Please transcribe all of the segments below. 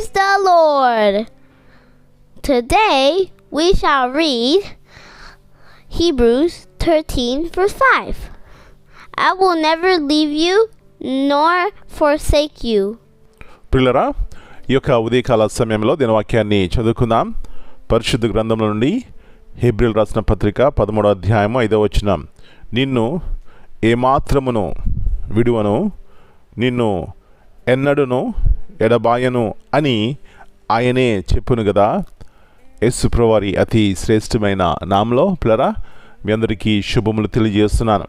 Lord. Today we shall read Hebrews 13, verse 5. I will never leave you nor forsake you. ప్రిల్లరా ఈ యొక్క ఉదయకాల సమయంలో దీని వాక్యాన్ని చదువుకుందాం పరిశుద్ధ గ్రంథంలో నుండి హెబ్రిల్ రాసిన పత్రిక పదమూడో అధ్యాయము ఐదో వచనం నిన్ను ఏమాత్రమును విడువను నిన్ను ఎన్నడును ఎడబాయను అని ఆయనే చెప్పును కదా యేసుప్రవారి అతి శ్రేష్టమైన నామలో పిల్లరా మీ అందరికీ శుభములు తెలియజేస్తున్నాను.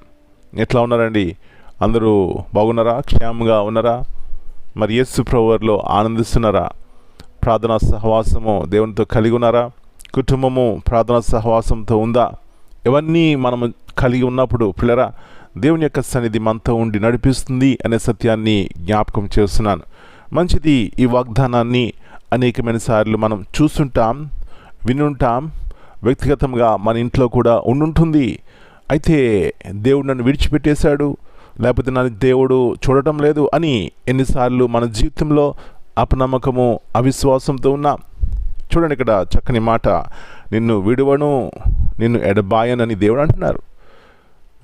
ఎట్లా ఉన్నారండి? అందరూ బాగున్నారా? క్షేమంగా ఉన్నారా? మరి యేసు ప్రభువారిలో ఆనందిస్తున్నారా? ప్రార్థనా సహవాసము దేవునితో కలిగి ఉన్నారా? కుటుంబము ప్రార్థనా సహవాసంతో ఉందా? ఇవన్నీ మనము కలిగి ఉన్నప్పుడు పిల్లరా దేవుని యొక్క సన్నిధి మనతో ఉండి నడిపిస్తుంది అనే సత్యాన్ని జ్ఞాపకం చేస్తున్నాను. మంచిది ఈ వాగ్దానాన్ని అనేకమైన సార్లు మనం చూస్తుంటాం వినుంటాం వ్యక్తిగతంగా మన ఇంట్లో కూడా ఉండుంటుంది. అయితే దేవుడు నన్ను విడిచిపెట్టేశాడు లేకపోతే నన్ను దేవుడు చూడటం లేదు అని ఎన్నిసార్లు మన జీవితంలో అపనమ్మకము అవిశ్వాసంతో ఉన్నాం. చూడండి ఇక్కడ చక్కని మాట నిన్ను విడువను నిన్ను ఎడబాయనని దేవుడు అంటున్నారు.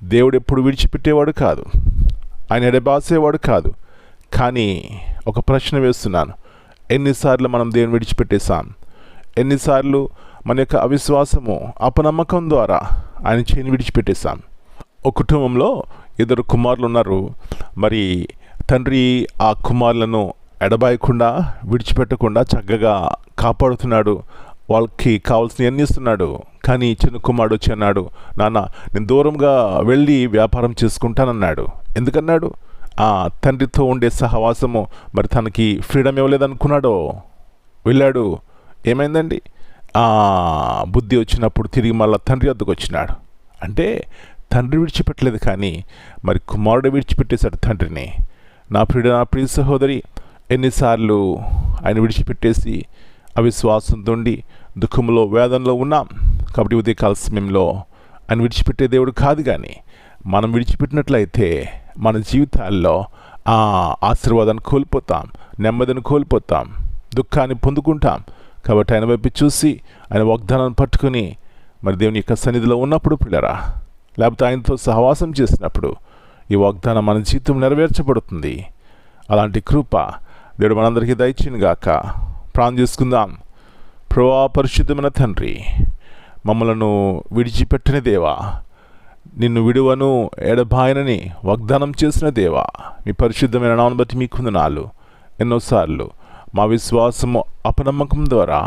దేవుడు ఎప్పుడు విడిచిపెట్టేవాడు కాదు. ఆయన ఎడబాసేవాడు కాదు. కానీ ఒక ప్రశ్న వేస్తున్నాను. ఎన్నిసార్లు మనం దేవుని విడిచిపెట్టేశాం? ఎన్నిసార్లు మన యొక్క అవిశ్వాసము అపనమ్మకం ద్వారా ఆయన చేయని విడిచిపెట్టేశాం? ఒక కుటుంబంలో ఇద్దరు కుమారులు ఉన్నారు. మరి తండ్రి ఆ కుమారులను ఎడబాయకుండా విడిచిపెట్టకుండా చక్కగా కాపాడుతున్నాడు. వాళ్ళకి కావాల్సిన అన్ని ఇస్తున్నాడు. కానీ చిన్న కుమారుడు వచ్చి అన్నాడు నాన్న నేను దూరంగా వెళ్ళి వ్యాపారం చేసుకుంటానన్నాడు. ఎందుకన్నాడు? ఆ తండ్రితో ఉండే సహవాసము మరి తనకి ఫ్రీడమ్ ఇవ్వలేదనుకున్నాడో? వెళ్ళాడు. ఏమైందండి? ఆ బుద్ధి వచ్చినప్పుడు తిరిగి మళ్ళీ తండ్రి వద్దకు వచ్చినాడు. అంటే తండ్రి విడిచిపెట్టలేదు కానీ మరి కుమారుడు విడిచిపెట్టేశాడు తండ్రిని. నా ప్రియుడు నా ప్రియ సహోదరి ఎన్నిసార్లు ఆయన విడిచిపెట్టేసి అవిశ్వాసంతో ఉండి దుఃఖంలో వేదనలో ఉన్నాం. కాబట్టి ఉదయకాల సమయంలో ఆయన విడిచిపెట్టే దేవుడు కాదు కానీ మనం విడిచిపెట్టినట్లయితే మన జీవితాల్లో ఆ ఆశీర్వాదాన్ని కోల్పోతాం నెమ్మదిని కోల్పోతాం దుఃఖాన్ని పొందుకుంటాం. కాబట్టి ఆయన వైపు చూసి ఆయన వాగ్దానాన్ని పట్టుకుని మరి దేవుని యొక్క సన్నిధిలో ఉన్నప్పుడు పిల్లరా లేకపోతే ఆయనతో సహవాసం చేసినప్పుడు ఈ వాగ్దానం మన జీవితం నెరవేర్చబడుతుంది. అలాంటి కృప దేవుడు మనందరికీ దయచింది గాక ప్రాణం చేసుకుందాం. ప్రభా పరిశుద్ధమైన తండ్రి మమ్మలను విడిచిపెట్టిన దేవా నిన్ను విడువను ఎడబాయనని వాగ్దానం చేసిన దేవా మీ పరిశుద్ధమైన నామను బట్టి మీకు కుందనాలు. ఎన్నోసార్లు మా విశ్వాసము అపనమ్మకం ద్వారా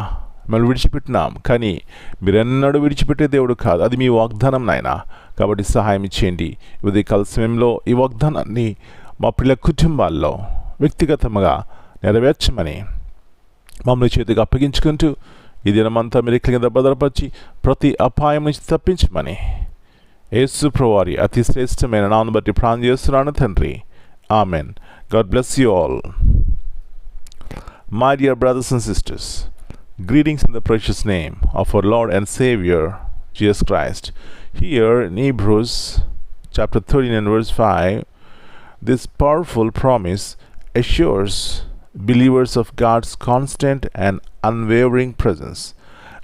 మిమ్మల్ని విడిచిపెట్టినాం కానీ మీరెన్నడూ విడిచిపెట్టే దేవుడు కాదు. అది మీ వాగ్దానం నాయన. కాబట్టి సహాయం ఇచ్చేయండి ఉదయకాల సమయంలో ఈ వాగ్దానాన్ని మా పిల్లల కుటుంబాల్లో వ్యక్తిగతంగా నెరవేర్చమని మమ్మల్ని చేతికి అప్పగించుకుంటూ ఈ దినమంతా మీరు ఎక్కడి కింద భద్రపరిచి ప్రతి అపాయం నుంచి తప్పించమని యేసు ప్రవారి అతి శ్రేష్టమైన నాను బట్టి ప్రాణం చేస్తున్నాను తండ్రి amen God bless you all My dear brothers and sisters, greetings in the precious name of our Lord and Savior, Jesus Christ. Here in Hebrews chapter 13 and verse 5, this powerful promise assures believers of God's constant and unwavering presence,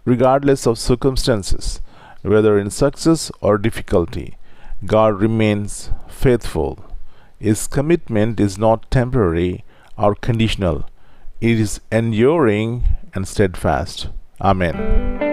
regardless of circumstances, whether in success or difficulty. God remains faithful. His commitment is not temporary or conditional it is enduring and steadfast. Amen.